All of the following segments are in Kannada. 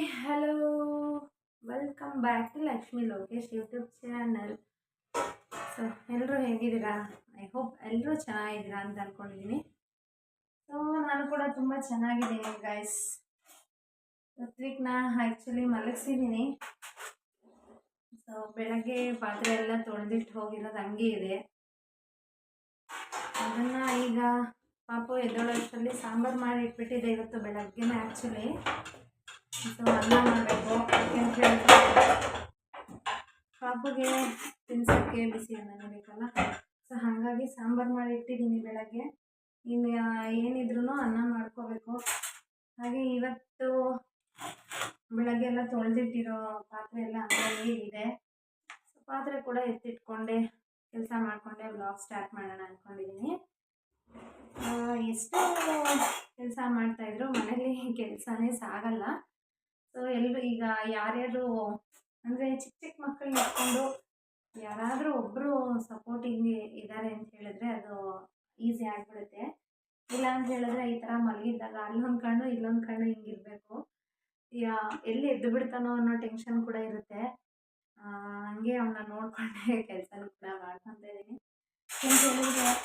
Hello, welcome back to Lakshmi Lokesh YouTube channel. So ಎಲ್ಲರೂ ಹೇಗಿದ್ದೀರಾ? ಐ ಹೋಪ್ ಎಲ್ಲರೂ ಚೆನ್ನಾಗಿದ್ದೀರಾ ಅಂತ ಅಂದ್ಕೊಂಡಿದ್ದೀನಿ ಸೊ ನಾನು ಕೂಡ ತುಂಬ ಚೆನ್ನಾಗಿದ್ದೀನಿ ಗೈಸ್ ಋತ್ವಿಕ್ನ ಆ್ಯಕ್ಚುಲಿ ಮಲಗಿಸಿದ್ದೀನಿ ಸೊ ಬೆಳಗ್ಗೆ ಪಾತ್ರೆ ಎಲ್ಲ ತೊಳೆದಿಟ್ಟು ಹೋಗಿರೋದು ಹಂಗೆ ಇದೆ. ಅದನ್ನು ಈಗ ಪಾಪು ಎದ್ದೋಳಷ್ಟರಲ್ಲಿ ಸಾಂಬಾರು ಮಾಡಿ ಇಟ್ಬಿಟ್ಟಿದೆ ಇವತ್ತು ಬೆಳಗ್ಗೆನೇ ಆ್ಯಕ್ಚುಲಿ ಅನ್ನ ಮಾಡಬೇಕು ಯಾಕೆಂದರೆ ಪಾಪುಗೆ ತಿನ್ಸೋಕ್ಕೆ ಬಿಸಿ ಅನ್ನನೇ ಬೇಕಲ್ಲ? ಸೊ ಹಾಗಾಗಿ ಸಾಂಬಾರು ಮಾಡಿ ಇಟ್ಟಿದ್ದೀನಿ ಬೆಳಗ್ಗೆ. ಇನ್ನು ಏನಿದ್ರೂ ಅನ್ನ ಮಾಡ್ಕೋಬೇಕು. ಹಾಗೆ ಇವತ್ತು ಬೆಳಗ್ಗೆ ಎಲ್ಲ ತೊಳೆದಿಟ್ಟಿರೋ ಪಾತ್ರೆ ಎಲ್ಲ ಹಂಗಾಗಿ ಇದೆ. ಪಾತ್ರೆ ಕೂಡ ಎತ್ತಿಟ್ಕೊಂಡೆ, ಕೆಲಸ ಮಾಡಿಕೊಂಡೆ ಬ್ಲಾಗ್ ಸ್ಟಾರ್ಟ್ ಮಾಡೋಣ ಅಂದ್ಕೊಂಡಿದ್ದೀನಿ ಎಷ್ಟು ಕೆಲಸ ಮಾಡ್ತಾಯಿದ್ರು ಮನೇಲಿ ಕೆಲಸನೇ ಸಾಗಲ್ಲ. ಸೊ ಎಲ್ಲರೂ ಈಗ ಯಾರ್ಯಾರು ಅಂದರೆ ಚಿಕ್ಕ ಚಿಕ್ಕ ಮಕ್ಕಳನ್ನ ಇಟ್ಕೊಂಡು ಯಾರಾದರೂ ಒಬ್ಬರು ಸಪೋರ್ಟಿಂಗ್ ಇದ್ದಾರೆ ಅಂತ ಹೇಳಿದ್ರೆ ಅದು ಈಸಿ ಆಗಿಬಿಡುತ್ತೆ. ಇಲ್ಲ ಅಂತ ಹೇಳಿದ್ರೆ ಈ ಥರ ಮಲಗಿದ್ದಾಗ ಅಲ್ಲೊಂದು ಕಣ್ಣು, ಇಲ್ಲೊಂದು ಕಣ್ಣು ಹಿಂಗಿರಬೇಕು ಯಾ, ಎಲ್ಲಿ ಎದ್ದು ಬಿಡ್ತಾನೋ ಅನ್ನೋ ಟೆನ್ಷನ್ ಕೂಡ ಇರುತ್ತೆ. ಹಂಗೆ ಅವನ್ನ ನೋಡಿಕೊಂಡೆ ಕೆಲಸನೂ ಕೂಡ ಮಾಡ್ಕೊತಾ ಇದ್ದೀನಿ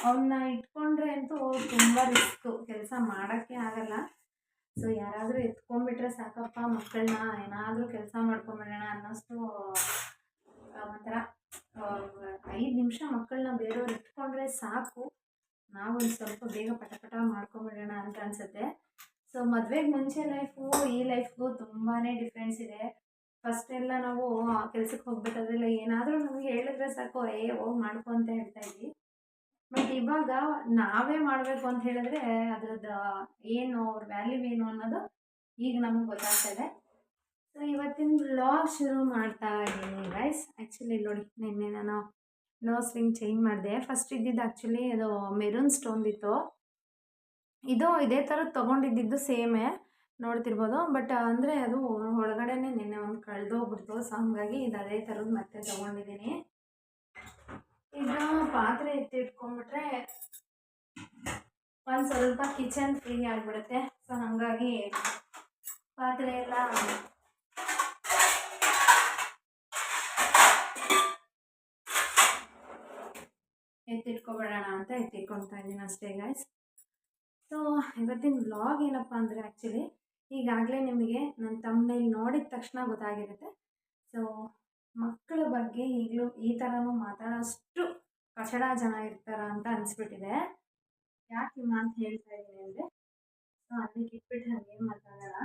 ಅವನ್ನ ಇಟ್ಕೊಂಡ್ರೆ ಅಂತೂ ತುಂಬ ರಿಸ್ಕು ಕೆಲಸ ಮಾಡೋಕ್ಕೆ ಆಗಲ್ಲ. ಸೊ ಯಾರಾದರೂ ಎತ್ಕೊಂಡ್ಬಿಟ್ರೆ ಸಾಕಪ್ಪ ಮಕ್ಕಳನ್ನ ಏನಾದರೂ ಕೆಲಸ ಮಾಡ್ಕೊಂಬಿಡೋಣ ಅನ್ನೋಷ್ಟು ಒಂಥರ ಐದು ನಿಮಿಷ ಮಕ್ಕಳನ್ನ ಬೇರೆಯವ್ರು ಇಟ್ಕೊಂಡ್ರೆ ಸಾಕು. ನಾವು ಒಂದು ಸ್ವಲ್ಪ ಬೇಗ ಪಟ ಪಟ ಮಾಡ್ಕೊಂಬಿಡೋಣ ಅಂತ ಅನಿಸುತ್ತೆ. ಸೊ ಮದುವೆಗೆ ಮುಂಚೆ ಲೈಫು ಈ ಲೈಫ್ಗೂ ತುಂಬಾ ಡಿಫ್ರೆನ್ಸ್ ಇದೆ. ಫಸ್ಟ್ ಎಲ್ಲ ನಾವು ಕೆಲ್ಸಕ್ಕೆ ಹೋಗ್ಬೇಕಾದ್ರೆಲ್ಲ ಏನಾದರೂ ನಮಗೆ ಹೇಳಿದ್ರೆ ಸಾಕು, ಏ, ಹೋಗಿ ಮಾಡ್ಕೊ ಅಂತ ಹೇಳ್ತಾ ಇದ್ವಿ. ಇವಾಗ ನಾವೇ ಮಾಡಬೇಕು ಅಂತ ಹೇಳಿದ್ರೆ ಅದ್ರದ್ದು ಏನು ಅವ್ರ ವ್ಯಾಲ್ಯೂ ಏನು ಅನ್ನೋದು ಈಗ ನಮ್ಗೆ ಗೊತ್ತಾಗ್ತಾ ಇದೆ ಸೊ ಇವತ್ತಿನ ಬ್ಲಾಗ್ ಶುರು ಮಾಡ್ತಾ ಇದ್ದೀನಿ ಗೈಸ್ ಆ್ಯಕ್ಚುಲಿ ನೋಡಿ, ನಿನ್ನೆ ನಾನು ನೋಸ್ ರಿಂಗ್ ಚೇಂಜ್ ಮಾಡಿದೆ. ಫಸ್ಟ್ ಇದ್ದಿದ್ದು ಆ್ಯಕ್ಚುಲಿ ಅದು ಮೆರೂನ್ ಸ್ಟೋನ್ದಿತ್ತು ಇದು ಇದೇ ಥರದ್ದು ತೊಗೊಂಡಿದ್ದು ಸೇಮೇ ನೋಡ್ತಿರ್ಬೋದು. ಬಟ್ ಅಂದರೆ ಅದು ಒಳಗಡೆನೆ ನಿನ್ನೆ ಒಂದು ಕಳೆದೋಗ್ಬಿಡ್ತು. ಸೊ ಹಂಗಾಗಿ ಇದು ಅದೇ ಥರದ್ದು ಮತ್ತೆ ತೊಗೊಂಡಿದ್ದೀನಿ. ಈಗ ಪಾತ್ರೆ ಎತ್ತಿಟ್ಕೊಂಡ್ಬಿಟ್ರೆ ಒಂದು ಸ್ವಲ್ಪ ಕಿಚನ್ ಫ್ರೀ ಆಗಿಬಿಡುತ್ತೆ. ಸೊ ಹಾಗಾಗಿ ಪಾತ್ರೆ ಎಲ್ಲ ಎತ್ತಿಟ್ಕೊಬೇಡೋಣ ಅಂತ ಎತ್ತಿಟ್ಕೊಳ್ತಾ ಇದ್ದೀನಿ ಅಷ್ಟೇ ಗಾಯ್ಸ್ ಸೊ ಇವತ್ತಿನ ವ್ಲಾಗ್ ಏನಪ್ಪ ಅಂದರೆ ಆ್ಯಕ್ಚುಲಿ ಈಗಾಗಲೇ ನಿಮಗೆ ನನ್ನ ತಮ್ಮನೇಲಿ ನೋಡಿದ ತಕ್ಷಣ ಗೊತ್ತಾಗಿರುತ್ತೆ. ಸೊ ಮಕ್ಕಳ ಬಗ್ಗೆ ಈಗಲೂ ಈ ಥರನೂ ಮಾತಾಡೋಷ್ಟು ಕಚಡ ಜನ ಇರ್ತಾರ ಅಂತ ಅನಿಸ್ಬಿಟ್ಟಿದೆ. ಯಾಕೆ ಮಾತು ಹೇಳ್ತಾ ಇದ್ದೀನಿ ಅಂದರೆ, ಸೊ ಅದಕ್ಕೆ ಇಟ್ಬಿಟ್ಟು ಹಾಗೆ ಮಾತಾಡೋಣ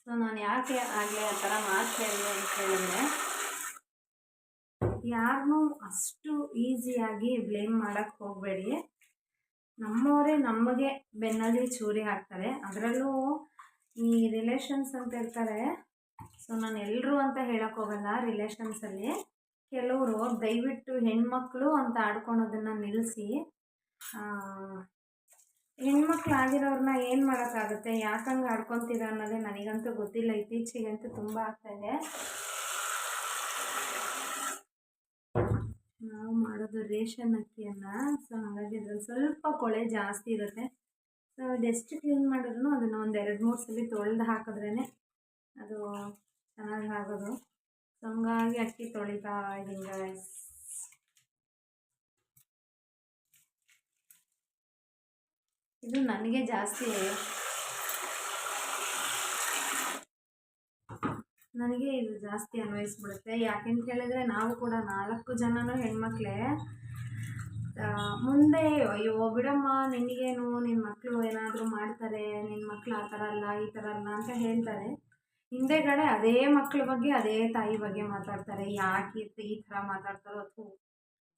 ಸೊ ನಾನು ಯಾಕೆ ಆಗಲೇ ಆ ಥರ ಮಾತು ಹೇಳಿದೆ ಅಂತ ಹೇಳಿದ್ರೆ ಯಾರನ್ನೂ ಅಷ್ಟು ಈಸಿಯಾಗಿ ಬ್ಲೇಮ್ ಮಾಡೋಕ್ಕೆ ಹೋಗಬೇಡಿ. ನಮ್ಮವರೇ ನಮಗೆ ಬೆನ್ನಲ್ಲಿ ಚೂರಿ ಹಾಕ್ತಾರೆ. ಅದರಲ್ಲೂ ಈ ರಿಲೇಷನ್ಸ್ ಅಂತ ಇರ್ತಾರೆ. ಸೊ ನಾನು ಎಲ್ಲರೂ ಅಂತ ಹೇಳಕ್ಕೆ ಹೋಗಲ್ಲ ರಿಲೇಷನ್ಸಲ್ಲಿ ಕೆಲವರು ದಯವಿಟ್ಟು ಹೆಣ್ಮಕ್ಳು ಅಂತ ಆಡ್ಕೊಳೋದನ್ನು ನಿಲ್ಲಿಸಿ ಹೆಣ್ಮಕ್ಳು ಆಗಿರೋರನ್ನ ಏನು ಮಾಡೋಕ್ಕಾಗುತ್ತೆ? ಯಾಕಂಗೆ ಆಡ್ಕೊತೀರ ಅನ್ನೋದೇ ನನಗಂತೂ ಗೊತ್ತಿಲ್ಲ. ಇತ್ತೀಚೆಗಂತೂ ತುಂಬ ಆಗ್ತಾಯಿದೆ ರೇಷನ್ ಅಕ್ಕಿಯನ್ನು ಸೊ ಹಾಗಾಗಿ ಅದ್ರಲ್ಲಿ ಸ್ವಲ್ಪ ಕೊಳೆ ಜಾಸ್ತಿ ಇರುತ್ತೆ. ಸೊ ಅದೆಷ್ಟು ಕ್ಲೀನ್ ಮಾಡಿದ್ರು ಅದನ್ನು ಒಂದು ಎರಡು ಮೂರು ಸಲ ತೊಳೆದು ಹಾಕಿದ್ರೇ ಅದು ಚೆನ್ನಾಗಿ ಆಗೋದು. ಸೊ ಹಂಗಾಗಿ ಅಕ್ಕಿ ತೊಳಿತಾ ಇದ್ದೀನಿ ಗೈಸ್ ಇದು ನನಗೆ ಜಾಸ್ತಿ ನನಗೆ ಇದು ಜಾಸ್ತಿ ಅನ್ವಯಿಸ್ಬಿಡುತ್ತೆ. ಯಾಕೆಂತ ಹೇಳಿದ್ರೆ ನಾವು ಕೂಡ ನಾಲ್ಕು ಜನನೂ ಹೆಣ್ಮಕ್ಳೇ. ಮುಂದೆ ಅಯ್ಯೋ, ಬಿಡಮ್ಮ, ನಿನಗೇನು? ನಿನ್ನ ಮಕ್ಕಳು ಏನಾದರೂ ಮಾಡ್ತಾರೆ? ನಿನ್ನ ಮಕ್ಕಳು ಆ ಥರ ಅಲ್ಲ, ಈ ಥರ ಅಲ್ಲ ಅಂತ ಹೇಳ್ತಾರೆ. ಹಿಂದೆಗಡೆ ಅದೇ ಮಕ್ಕಳ ಬಗ್ಗೆ, ಅದೇ ತಾಯಿ ಬಗ್ಗೆ ಮಾತಾಡ್ತಾರೆ. ಯಾಕೆ ಈ ಥರ ಮಾತಾಡ್ತಾರೋ ಅಥವಾ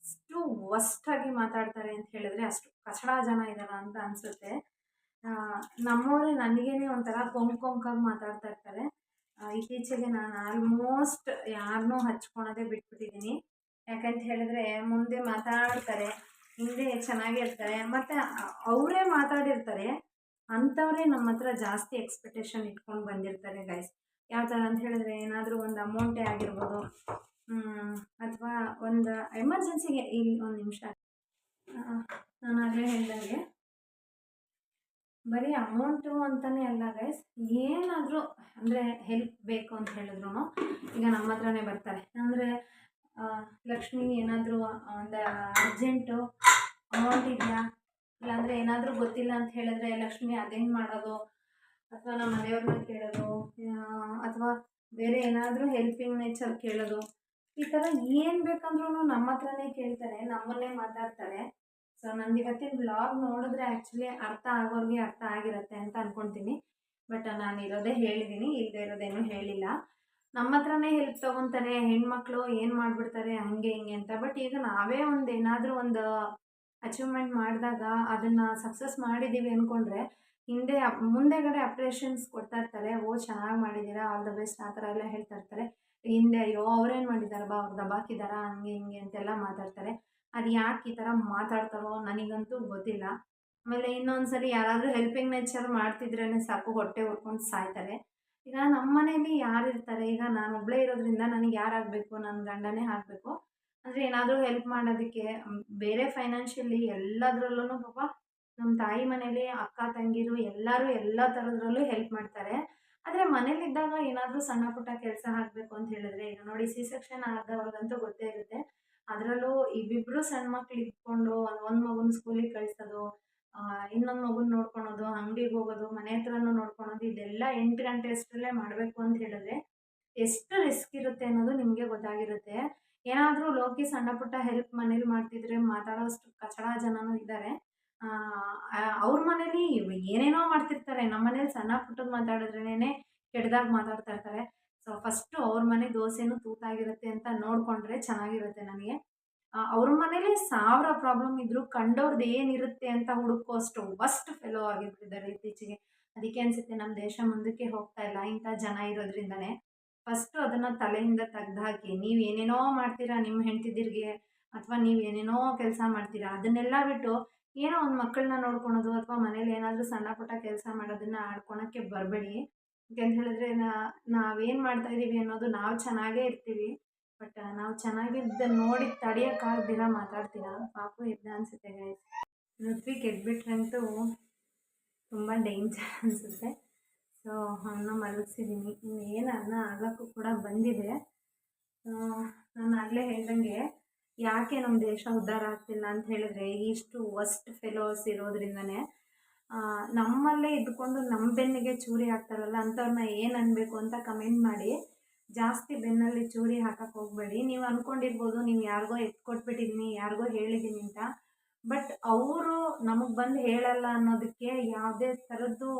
ಅಷ್ಟು ವಸ್ಟಾಗಿ ಮಾತಾಡ್ತಾರೆ ಅಂತ ಹೇಳಿದ್ರೆ ಅಷ್ಟು ಕಚಡ ಜನ ಇದ್ದಾರ ಅಂತ ಅನಿಸುತ್ತೆ. ನಮ್ಮವರೇ ನನಗೇನೆ ಒಂಥರ ಕೊಂಕ್ ಕೊಂಕಾಗಿ ಮಾತಾಡ್ತಾ ಇರ್ತಾರೆ. ಇತ್ತೀಚೆಗೆ ನಾನು ಆಲ್ಮೋಸ್ಟ್ ಯಾರನ್ನೂ ಹಚ್ಕೊಳೋದೇ ಬಿಟ್ಬಿಟ್ಟಿದ್ದೀನಿ ಯಾಕಂತ ಹೇಳಿದ್ರೆ ಮುಂದೆ ಮಾತಾಡ್ತಾರೆ, ಹಿಂದೆ ಚೆನ್ನಾಗಿರ್ತಾರೆ, ಮತ್ತು ಅವರೇ ಮಾತಾಡಿರ್ತಾರೆ, ಅಂಥವ್ರೇ ನಮ್ಮ ಹತ್ರ ಜಾಸ್ತಿ ಎಕ್ಸ್ಪೆಕ್ಟೇಷನ್ ಇಟ್ಕೊಂಡು ಬಂದಿರ್ತಾರೆ ಗೈಸ್ ಯಾವ ಥರ ಅಂತ ಹೇಳಿದ್ರೆ ಏನಾದರೂ ಒಂದು ಅಮೌಂಟೇ ಆಗಿರ್ಬೋದು ಅಥವಾ ಒಂದು ಎಮರ್ಜೆನ್ಸಿಗೆ ಇಲ್ಲಿ ಒಂದು ನಿಮಿಷ. ನಾನು ಆಗಲೇ ಹೇಳ್ದಂಗೆ ಬರೀ ಅಮೌಂಟು ಅಂತಲೇ ಅಲ್ಲ ಗೈಸ್ ಏನಾದರೂ ಅಂದರೆ ಹೆಲ್ಪ್ ಬೇಕು ಅಂತ ಹೇಳಿದ್ರು ಈಗ ನಮ್ಮ ಹತ್ರನೇ ಬರ್ತಾರೆ. ಅಂದರೆ ಲಕ್ಷ್ಮಿ ಏನಾದರೂ ಒಂದು ಅರ್ಜೆಂಟು ಅಮೌಂಟ್ ಇದೆಯಾ? ಇಲ್ಲಾಂದರೆ ಏನಾದರೂ ಗೊತ್ತಿಲ್ಲ ಅಂತ ಹೇಳಿದ್ರೆ ಲಕ್ಷ್ಮಿ ಅದೇನು ಮಾಡೋದು? ಅಥವಾ ನಮ್ಮ ಮನೆಯವ್ರನ್ನ ಕೇಳೋದು ಅಥವಾ ಬೇರೆ ಏನಾದರೂ ಹೆಲ್ಪಿಂಗ್ ನೇಚರ್ ಕೇಳೋದು. ಈ ಥರ ಏನು ಬೇಕಂದ್ರೂ ನಮ್ಮ ಹತ್ರನೇ ಕೇಳ್ತಾರೆ, ನಮ್ಮನ್ನೇ ಮಾತಾಡ್ತಾರೆ. ಸೊ ನಂದು ಇವತ್ತಿನ ಬ್ಲಾಗ್ ನೋಡಿದ್ರೆ ಆ್ಯಕ್ಚುಲಿ ಅರ್ಥ ಆಗೋರಿಗೆ ಅರ್ಥ ಆಗಿರುತ್ತೆ ಅಂತ ಅಂದ್ಕೊಳ್ತೀನಿ ಬಟ್ ನಾನು ಇರೋದೇ ಹೇಳಿದ್ದೀನಿ ಇಲ್ಲದೆ ಇರೋದೇನು ಹೇಳಿಲ್ಲ. ನಮ್ಮ ಹತ್ರನೇ ಹೆಲ್ಪ್ ತೊಗೊತಾರೆ, ಹೆಣ್ಮಕ್ಳು ಏನು ಮಾಡಿಬಿಡ್ತಾರೆ, ಹಂಗೆ ಹಿಂಗೆ ಅಂತ. ಬಟ್ ಈಗ ನಾವೇ ಒಂದು ಏನಾದರೂ ಒಂದು ಅಚೀವ್ಮೆಂಟ್ ಮಾಡಿದಾಗ ಅದನ್ನು ಸಕ್ಸಸ್ ಮಾಡಿದ್ದೀವಿ ಅಂದ್ಕೊಂಡ್ರೆ ಹಿಂದೆ ಮುಂದೆಗಡೆ ಅಪ್ರೇಷನ್ಸ್ ಕೊಡ್ತಾ ಇರ್ತಾರೆ, ಓ, ಚೆನ್ನಾಗಿ ಮಾಡಿದ್ದೀರಾ ಆಲ್ ದ ಬೆಸ್ಟ್ ಆ ಥರ ಎಲ್ಲ ಹೇಳ್ತಾ ಇರ್ತಾರೆ. ಹಿಂದೆ ಅಯ್ಯೋ ಅವ್ರೇನು ಮಾಡಿದಾರ? ಬಾ, ಅವ್ರು ದಬಾಕಿದಾರಾ? ಹಂಗೆ ಹಿಂಗೆ ಅಂತೆಲ್ಲ ಮಾತಾಡ್ತಾರೆ. ಅದು ಯಾಕೆ ಈ ಥರ ಮಾತಾಡ್ತಾರೋ ನನಗಂತೂ ಗೊತ್ತಿಲ್ಲ. ಆಮೇಲೆ ಇನ್ನೊಂದು ಸರಿ ಯಾರಾದರೂ ಹೆಲ್ಪಿಂಗ್ ನೇಚರ್ ಮಾಡ್ತಿದ್ರೇ ಸಾಕು, ಹೊಟ್ಟೆ ಉರ್ಕೊಂಡು ಸಾಯ್ತಾರೆ. ಈಗ ನಮ್ಮ ಮನೇಲಿ ಯಾರು ಇರ್ತಾರೆ ಈಗ ನಾನು ಒಬ್ಬಳೇ ಇರೋದ್ರಿಂದ ನನಗೆ ಯಾರಾಗಬೇಕು? ನನ್ನ ಗಂಡನೇ ಆಗಬೇಕು. ಅಂದರೆ ಏನಾದರೂ ಹೆಲ್ಪ್ ಮಾಡೋದಕ್ಕೆ ಬೇರೆ ಫೈನಾನ್ಷಿಯಲಿ ಎಲ್ಲದರಲ್ಲೂ ಪಾಪ ನಮ್ಮ ತಾಯಿ ಮನೇಲಿ, ಅಕ್ಕ, ತಂಗಿರು ಎಲ್ಲರೂ ಎಲ್ಲ ಥರದ್ರಲ್ಲೂ ಹೆಲ್ಪ್ ಮಾಡ್ತಾರೆ. ಆದರೆ ಮನೇಲಿದ್ದಾಗ ಏನಾದರೂ ಸಣ್ಣ ಪುಟ್ಟ ಕೆಲಸ ಆಗಬೇಕು ಅಂತ ಹೇಳಿದ್ರೆ, ಈಗ ನೋಡಿ ಸಿ ಸೆಕ್ಷನ್ ಆದವ್ರಿಗಂತೂ ಗೊತ್ತೇ ಇರುತ್ತೆ. ಅದರಲ್ಲೂ ಇಬ್ಬಿಬ್ರು ಸಣ್ಣ ಮಕ್ಳು ಇಟ್ಕೊಂಡು ಒಂದು ಮಗುನ ಸ್ಕೂಲಿಗೆ ಕಳಿಸೋದು ಇನ್ನೊಂದು ಮಗುನ ನೋಡ್ಕೊಳೋದು, ಅಂಗಡಿಗೆ ಹೋಗೋದು, ಮನೆ ಹತ್ರನೂ ನೋಡ್ಕೊಳೋದು, ಇದೆಲ್ಲ ಎಂಟು ಗಂಟೆ ಅಷ್ಟರಲ್ಲೇ ಮಾಡಬೇಕು ಅಂತ ಹೇಳಿದ್ರೆ ಎಷ್ಟು ರಿಸ್ಕ್ ಇರುತ್ತೆ ಅನ್ನೋದು ನಿಮಗೆ ಗೊತ್ತಾಗಿರುತ್ತೆ. ಏನಾದರೂ ಲೋಕಿ ಸಣ್ಣ ಪುಟ್ಟ ಹೆಲ್ಪ್ ಮನೇಲಿ ಮಾಡ್ತಿದ್ರೆ ಮಾತಾಡೋಷ್ಟು ಕಚಡ ಜನನೂ ಇದ್ದಾರೆ ಅವ್ರ ಮನೇಲಿ ಏನೇನೋ ಮಾಡ್ತಿರ್ತಾರೆ. ನಮ್ಮ ಮನೇಲಿ ಸಣ್ಣ ಪುಟ್ಟದ್ದು ಮಾತಾಡಿದ್ರೇನೆ ಕೆಟ್ಟದಾಗಿ ಮಾತಾಡ್ತಾ ಇರ್ತಾರೆ. ಸೊ ಫಸ್ಟು ಅವ್ರ ಮನೆ ದೋಸೆನೂ ತೂತಾಗಿರುತ್ತೆ ಅಂತ ನೋಡಿಕೊಂಡ್ರೆ ಚೆನ್ನಾಗಿರುತ್ತೆ ನನಗೆ. ಅವ್ರ ಮನೇಲಿ ಸಾವಿರ ಪ್ರಾಬ್ಲಮ್ ಇದ್ದರೂ ಕಂಡವ್ರದ್ದು ಏನಿರುತ್ತೆ ಅಂತ ಹುಡುಕೋಷ್ಟು ವಸ್ಟ್ ಫೆಲೋ ಆಗಿರ್ತಿದ್ದಾರೆ ಇತ್ತೀಚೆಗೆ. ಅದಕ್ಕೆ ಅನಿಸುತ್ತೆ ನಮ್ಮ ದೇಶ ಮುಂದಕ್ಕೆ ಹೋಗ್ತಾ ಇಲ್ಲ. ಇಂಥ ಜನ ಇರೋದ್ರಿಂದನೇ. ಫಸ್ಟು ಅದನ್ನು ತಲೆಯಿಂದ ತೆಗ್ದಾಕಿ ನೀವು ಏನೇನೋ ಮಾಡ್ತೀರಾ ನಿಮ್ಮ ಹೆಂಡ್ತಿದಿರಿಗೆ, ಅಥವಾ ನೀವು ಏನೇನೋ ಕೆಲಸ ಮಾಡ್ತೀರಾ, ಅದನ್ನೆಲ್ಲ ಬಿಟ್ಟು ಏನೋ ಒಂದು ಮಕ್ಕಳನ್ನ ನೋಡ್ಕೊಳೋದು ಅಥವಾ ಮನೇಲಿ ಏನಾದರೂ ಸಣ್ಣ ಪುಟ್ಟ ಕೆಲಸ ಮಾಡೋದನ್ನು ಆಡ್ಕೊಳಕ್ಕೆ ಬರಬೇಡಿ. ಯಾಕೆಂತ ಹೇಳಿದ್ರೆ ನಾವೇನು ಮಾಡ್ತಾ ಇದ್ದೀವಿ ಅನ್ನೋದು ನಾವು ಚೆನ್ನಾಗೇ ಇರ್ತೀವಿ. ಬಟ್ ನಾವು ಚೆನ್ನಾಗಿದ್ದ ನೋಡಿ ತಡೆಯೋಕ್ಕಾಗ್ದಿರ ಮಾತಾಡ್ತೀರಾ? ಪಾಪು ಇದ್ದ ಅನಿಸುತ್ತೆ ಗೈಸ್ ಋತ್ವಿಕ್ ಎದ್ಬಿಟ್ರಂತೂ ತುಂಬ ಡೇಂಜರ್ ಅನಿಸುತ್ತೆ. ಸೊ ಅವನ್ನ ಮಲಗಿಸಿದ್ದೀನಿ ಏನು ಅನ್ನ ಆಗೋಕ್ಕೂ ಕೂಡ ಬಂದಿದೆ. ನಾನು ಆಗಲೇ ಹೇಳ್ದಂಗೆ ಯಾಕೆ ನಮ್ಮ ದೇಶ ಉದ್ಧಾರ ಆಗ್ತಿಲ್ಲ ಅಂತ ಹೇಳಿದ್ರೆ ಇಷ್ಟು ವಸ್ಟ್ ಫೆಲೋಸ್ ಇರೋದ್ರಿಂದನೇ ನಮ್ಮಲ್ಲೇ ಇದ್ಕೊಂಡು ನಮ್ಮ ಬೆನ್ನಿಗೆ ಚೂರಿ ಹಾಕ್ತಾರಲ್ಲ ಅಂಥವ್ರನ್ನ ಏನು ಅನ್ಬೇಕು ಅಂತ ಕಮೆಂಟ್ ಮಾಡಿ, ಜಾಸ್ತಿ ಬೆನ್ನಲ್ಲಿ ಚೂರಿ ಹಾಕಕ್ಕೆ ಹೋಗಬೇಡಿ. ನೀವು ಅಂದ್ಕೊಂಡಿರ್ಬೋದು ನೀವು ಯಾರಿಗೋ ಎತ್ಕೊಟ್ಬಿಟ್ಟಿದ್ದೀನಿ ಯಾರಿಗೋ ಹೇಳಿದ್ದೀನಿ ಅಂತ. ಬಟ್ ಅವರು ನಮಗೆ ಬಂದು ಹೇಳಲ್ಲ ಅನ್ನೋದಕ್ಕೆ ಯಾವುದೇ ಥರದ್ದು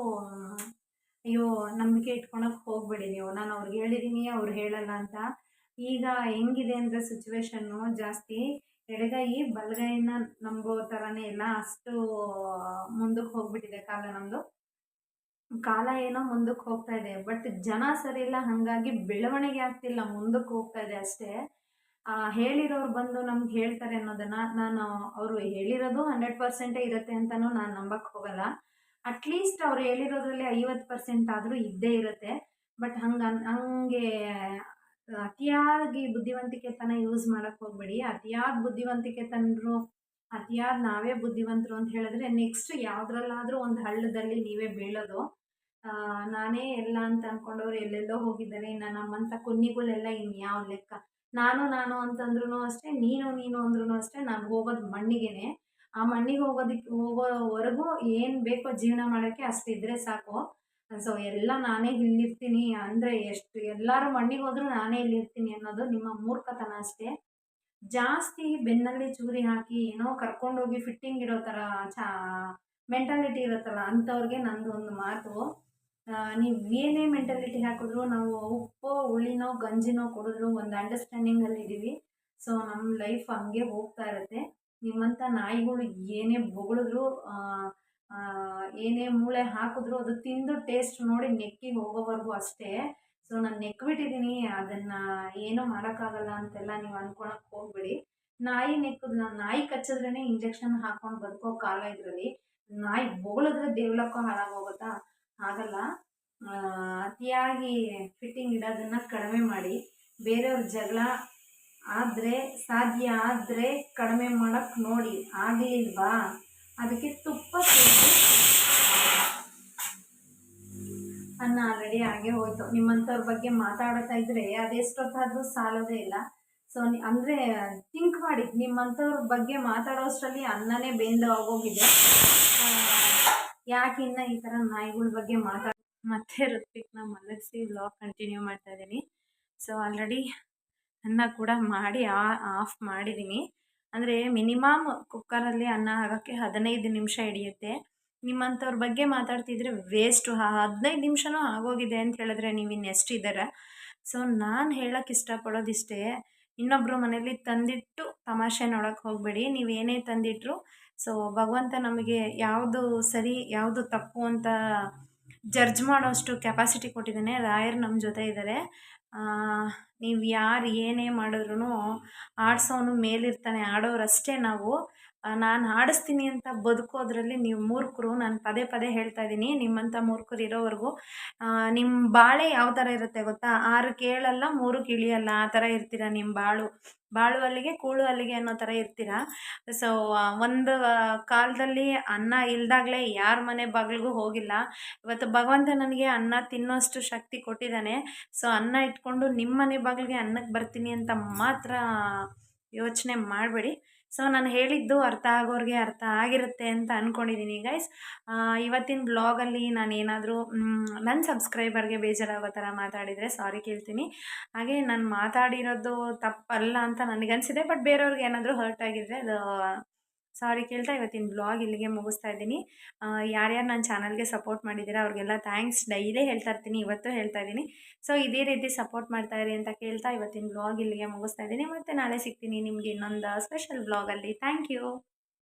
ಅಯ್ಯೋ, ನಂಬಿಕೆ ಇಟ್ಕೊಳಕ್ಕೆ ಹೋಗಬೇಡಿ ನೀವು. ನಾನು ಅವ್ರಿಗೆ ಹೇಳಿದ್ದೀನಿ ಅವ್ರು ಹೇಳಲ್ಲ ಅಂತ. ಈಗ ಹೆಂಗಿದೆ ಅಂದರೆ ಸಿಚುವೇಶನ್ನು ಜಾಸ್ತಿ ಎಡಗೈ ಬಲಗೈನ ನಂಬೋ ಥರನೇ ಇಲ್ಲ. ಅಷ್ಟು ಮುಂದಕ್ಕೆ ಹೋಗ್ಬಿಟ್ಟಿದೆ ಕಾಲ ನಮ್ಮದು ಕಾಲ ಏನೋ ಮುಂದಕ್ಕೆ ಹೋಗ್ತಾ ಇದೆ. ಬಟ್ ಜನ ಸರಿ ಇಲ್ಲ, ಹಾಗಾಗಿ ಬೆಳವಣಿಗೆ ಆಗ್ತಿಲ್ಲ, ಮುಂದಕ್ಕೆ ಹೋಗ್ತಾ ಇದೆ ಅಷ್ಟೇ. ಹೇಳಿರೋರು ಬಂದು ನಮ್ಗೆ ಹೇಳ್ತಾರೆ ಅನ್ನೋದನ್ನು ನಾನು ಅವರು ಹೇಳಿರೋದು ಹಂಡ್ರೆಡ್ ಪರ್ಸೆಂಟೇ ಇರುತ್ತೆ ಅಂತಲೂ ನಾನು ನಂಬಕ್ಕೆ ಹೋಗಲ್ಲ. ಅಟ್ಲೀಸ್ಟ್ ಅವ್ರು ಹೇಳಿರೋದ್ರಲ್ಲಿ ಐವತ್ತು ಪರ್ಸೆಂಟ್ ಆದರೂ ಇದ್ದೇ ಇರುತ್ತೆ. ಬಟ್ ಹಂಗೆ ಹಂಗೆ ಅತಿಯಾಗಿ ಬುದ್ಧಿವಂತಿಕೆತನ ಯೂಸ್ ಮಾಡೋಕ್ಕೆ ಹೋಗಬೇಡಿ. ಅತಿಯಾದ ಬುದ್ಧಿವಂತಿಕೆ ತಂದರು ಅತಿಯಾದ ನಾವೇ ಬುದ್ಧಿವಂತರು ಅಂತ ಹೇಳಿದ್ರೆ ನೆಕ್ಸ್ಟ್ ಯಾವುದ್ರಲ್ಲಾದರೂ ಒಂದು ಹಳ್ಳದಲ್ಲಿ ನೀವೇ ಬೀಳೋದು. ನಾನೇ ಎಲ್ಲ ಅಂತ ಅಂದ್ಕೊಂಡವ್ರು ಎಲ್ಲೆಲ್ಲೋ ಹೋಗಿದ್ದಾರೆ. ಇನ್ನು ನಮ್ಮಂಥ ಕುನ್ನಿಗಳೆಲ್ಲ ಇನ್ಯಾವ ಲೆಕ್ಕ? ನಾನು ನಾನು ಅಂತಂದ್ರೂ ಅಷ್ಟೇ, ನೀನು ನೀನು ಅಂದ್ರೂ ಅಷ್ಟೇ, ನಾನು ಹೋಗೋದು ಮಣ್ಣಿಗೆನೆ. ಆ ಮಣ್ಣಿಗೆ ಹೋಗೋದಕ್ಕೆ ಹೋಗೋವರೆಗೂ ಏನು ಬೇಕೋ ಜೀವನ ಮಾಡೋಕ್ಕೆ ಅಷ್ಟಿದ್ರೆ ಸಾಕು. ಸೊ ಎಲ್ಲ ನಾನೇ ಇಲ್ಲಿರ್ತೀನಿ ಅಂದರೆ ಎಷ್ಟು ಎಲ್ಲರೂ ಮಣ್ಣಿಗೆ ಹೋದರೂ ನಾನೇ ಇಲ್ಲಿರ್ತೀನಿ ಅನ್ನೋದು ನಿಮ್ಮ ಮೂರ್ಖತನ ಅಷ್ಟೇ. ಜಾಸ್ತಿ ಬೆನ್ನಲ್ಲಿ ಚೂರಿ ಹಾಕಿ ಏನೋ ಕರ್ಕೊಂಡೋಗಿ ಫಿಟ್ಟಿಂಗ್ ಇರೋ ಥರ ಚಾ ಮೆಂಟಾಲಿಟಿ ಇರುತ್ತಲ್ಲ ಅಂಥವ್ರಿಗೆ ನಂದು ಒಂದು ಮಾತು. ನೀವು ಏನೇ ಮೆಂಟಾಲಿಟಿ ಹಾಕಿದ್ರು ನಾವು ಉಪ್ಪೋ, ಹುಳಿನೋ, ಗಂಜಿನೋ ಕೊಡಿದ್ರು ಒಂದು ಅಂಡರ್ಸ್ಟ್ಯಾಂಡಿಂಗಲ್ಲಿ ಇದ್ದೀವಿ. ಸೊ ನಮ್ಮ ಲೈಫ್ ಹಂಗೆ ಹೋಗ್ತಾ ಇರುತ್ತೆ. ನಿಮ್ಮಂಥ ನಾಯಿಗಳು ಏನೇ ಬೊಗಳಿದ್ರು ಏನೇ ಮೂಳೆ ಹಾಕಿದ್ರು ಅದು ತಿಂದು ಟೇಸ್ಟ್ ನೋಡಿ ನೆಕ್ಕಿ ಹೋಗೋವರೆಗೂ ಅಷ್ಟೇ. ಸೊ ನಾನು ನೆಕ್ಬಿಟ್ಟಿದ್ದೀನಿ ಅದನ್ನು ಏನೂ ಮಾಡೋಕ್ಕಾಗಲ್ಲ ಅಂತೆಲ್ಲ ನೀವು ಅನ್ಕೊಳಕ್ಕೆ ಹೋಗ್ಬೇಡಿ. ನಾಯಿ ನೆಕ್ಕದ್ ನಾಯಿ ಕಚ್ಚಿದ್ರೇ ಇಂಜೆಕ್ಷನ್ ಹಾಕೊಂಡು ಬದುಕೋ ಕಾಲ ಇದರಲ್ಲಿ. ನಾಯಿ ಬೊಗಳಿದ್ರೆ ದೇವ್ಲಕ್ಕೋ ಹಾಳಾಗೋಗುತ್ತಾ? ಆಗಲ್ಲ. ಅತಿಯಾಗಿ ಫಿಟ್ಟಿಂಗ್ ಇಡೋದನ್ನು ಕಡಿಮೆ ಮಾಡಿ. ಬೇರೆಯವ್ರ ಜಗಳ ಆದರೆ, ಸಾಧ್ಯ ಆದರೆ ಕಡಿಮೆ ಮಾಡೋಕ್ಕೆ ನೋಡಿ. ಆಗಲಿಲ್ವಾ? ಅದಕ್ಕೆ ತುಪ್ಪ ಸೇರಿಸಿ ಅನ್ನ ಆಲ್ರೆಡಿ ಆಗೇ ಹೋಯ್ತು. ನಿಮ್ಮಂಥವ್ರ ಬಗ್ಗೆ ಮಾತಾಡ್ತಾ ಇದ್ರೆ ಅದೆಷ್ಟೊತ್ತಾದ್ರೂ ಸಾಲೋದೇ ಇಲ್ಲ. ಸೊ ಅಂದರೆ ಥಿಂಕ್ ಮಾಡಿ, ನಿಮ್ಮಂಥವ್ರ ಬಗ್ಗೆ ಮಾತಾಡೋಷ್ಟರಲ್ಲಿ ಅನ್ನನೇ ಬೇಂದು ಆಗೋಗಿದೆ. ಯಾಕೆ ಇನ್ನ ಈ ಥರ ನಾಯಿಗಳ ಬಗ್ಗೆ ಮಾತಾಡ, ಮತ್ತೆ ಋತ್ವಿಕ್ನ ಮಲಗಿಸಿ ವ್ಲಾಗ್ ಕಂಟಿನ್ಯೂ ಮಾಡ್ತಾ ಇದ್ದೀನಿ. ಸೊ ಆಲ್ರೆಡಿ ಅನ್ನ ಕೂಡ ಮಾಡಿ ಆಫ್ ಮಾಡಿದ್ದೀನಿ. ಅಂದರೆ ಮಿನಿಮಮ್ ಕುಕ್ಕರಲ್ಲಿ ಅನ್ನ ಆಗೋಕ್ಕೆ ಹದಿನೈದು ನಿಮಿಷ ಹಿಡಿಯುತ್ತೆ. ನಿಮ್ಮಂಥವ್ರ ಬಗ್ಗೆ ಮಾತಾಡ್ತಿದ್ರೆ ವೇಸ್ಟು ಹದಿನೈದು ನಿಮಿಷನೂ ಆಗೋಗಿದೆ ಅಂತ ಹೇಳಿದ್ರೆ ನೀವು ಇನ್ನೆಷ್ಟಿದ್ದಾರೆ ಸೊ ನಾನು ಹೇಳೋಕ್ಕೆ ಇಷ್ಟಪಡೋದಿಷ್ಟೇ ಇನ್ನೊಬ್ಬರು ಮನೇಲಿ ತಂದಿಟ್ಟು ತಮಾಷೆ ನೋಡೋಕ್ಕೆ ಹೋಗಬೇಡಿ, ನೀವು ಏನೇ ತಂದಿಟ್ರು ಸೊ ಭಗವಂತ ನಮಗೆ ಯಾವುದು ಸರಿ, ಯಾವುದು ತಪ್ಪು ಅಂತ ಜಡ್ಜ್ ಮಾಡೋಷ್ಟು ಕೆಪಾಸಿಟಿ ಕೊಟ್ಟಿದ್ದಾನೆ. ರಾಯರ್ ನಮ್ಮ ಜೊತೆ ಇದ್ದಾರೆ. ನೀವು ಯಾರು ಏನೇ ಮಾಡಿದ್ರೂ ಆಡ್ಸೋನು ಮೇಲಿರ್ತಾನೆ ಆಡೋರಷ್ಟೇ ನಾವು. ನಾನು ಆಡಿಸ್ತೀನಿ ಅಂತ ಬದುಕೋದ್ರಲ್ಲಿ ನೀವು ಮೂರ್ಖರು, ನಾನು ಪದೇ ಪದೇ ಹೇಳ್ತಾ ಇದ್ದೀನಿ ನಿಮ್ಮಂಥ ಮೂರ್ಖರು ಇರೋವರೆಗೂ. ನಿಮ್ಮ ಬಾಳೆ ಯಾವ ಥರ ಇರುತ್ತೆ ಗೊತ್ತಾ? ಆರು ಕೇಳಲ್ಲ, ಮೂರು ಕಿಳಿಯಲ್ಲ, ಆ ಥರ ಇರ್ತೀರ ನಿಮ್ಮ ಬಾಳು? ಬಾಳು ಅಲ್ಲಿಗೆ, ಕೂಳು ಅಲ್ಲಿಗೆ ಅನ್ನೋ ಥರ ಇರ್ತೀರ? ಸೊ ಒಂದು ಕಾಲದಲ್ಲಿ ಅನ್ನ ಇಲ್ದಾಗಲೇ ಯಾರ ಮನೆ ಬಾಗಿಲಿಗೂ ಹೋಗಿಲ್ಲ. ಇವತ್ತು ಭಗವಂತ ನನಗೆ ಅನ್ನ ತಿನ್ನೋಷ್ಟು ಶಕ್ತಿ ಕೊಟ್ಟಿದ್ದಾನೆ. ಸೊ ಅನ್ನ ಇಟ್ಕೊಂಡು ನಿಮ್ಮ ಮನೆ ಬಾಗಿಲಿಗೆ ಅನ್ನಕ್ಕೆ ಬರ್ತೀನಿ ಅಂತ ಮಾತ್ರ ಯೋಚನೆ ಮಾಡಬೇಡಿ. ಸೊ ನಾನು ಹೇಳಿದ್ದು ಅರ್ಥ ಆಗೋರಿಗೆ ಅರ್ಥ ಆಗಿರುತ್ತೆ ಅಂತ ಅಂದ್ಕೊಂಡಿದ್ದೀನಿ ಗೈಸ್ ಇವತ್ತಿನ ಬ್ಲಾಗಲ್ಲಿ ನಾನು ಏನಾದರೂ ನನ್ನ ಸಬ್ಸ್ಕ್ರೈಬರ್ಗೆ ಬೇಜಾರಾಗೋ ಥರ ಮಾತಾಡಿದರೆ ಸಾರಿ ಕೇಳ್ತೀನಿ. ಹಾಗೆ ನಾನು ಮಾತಾಡಿರೋದು ತಪ್ಪಲ್ಲ ಅಂತ ನನಗನ್ಸಿದೆ ಬಟ್ ಬೇರೆಯವ್ರಿಗೆ ಏನಾದರೂ ಹರ್ಟ್ ಆಗಿದ್ದರೆ ಅದು ಸಾರಿ ಕೇಳ್ತಾ ಇವತ್ತಿನ ಬ್ಲಾಗ್ ಇಲ್ಲಿಗೆ ಮುಗಿಸ್ತಾ ಇದ್ದೀನಿ. ಯಾರ್ಯಾರು ನನ್ನ ಚಾನಲ್ಗೆ ಸಪೋರ್ಟ್ ಮಾಡಿದ್ದೀರಾ ಅವ್ರಿಗೆಲ್ಲ ಥ್ಯಾಂಕ್ಸ್ ಡೈಲಿ ಹೇಳ್ತಾ ಇರ್ತೀನಿ, ಇವತ್ತು ಹೇಳ್ತಾ ಇದ್ದೀನಿ. ಸೊ ಇದೇ ರೀತಿ ಸಪೋರ್ಟ್ ಮಾಡ್ತಾ ಇರಿ ಅಂತ ಕೇಳ್ತಾ ಇವತ್ತಿನ ಬ್ಲಾಗ್ ಇಲ್ಲಿಗೆ ಮುಗಿಸ್ತಾ ಇದ್ದೀನಿ. ಮತ್ತು ನಾಳೆ ಸಿಗ್ತೀನಿ ನಿಮಗೆ ಇನ್ನೊಂದು ಸ್ಪೆಷಲ್ ಬ್ಲಾಗಲ್ಲಿ ಥ್ಯಾಂಕ್ ಯು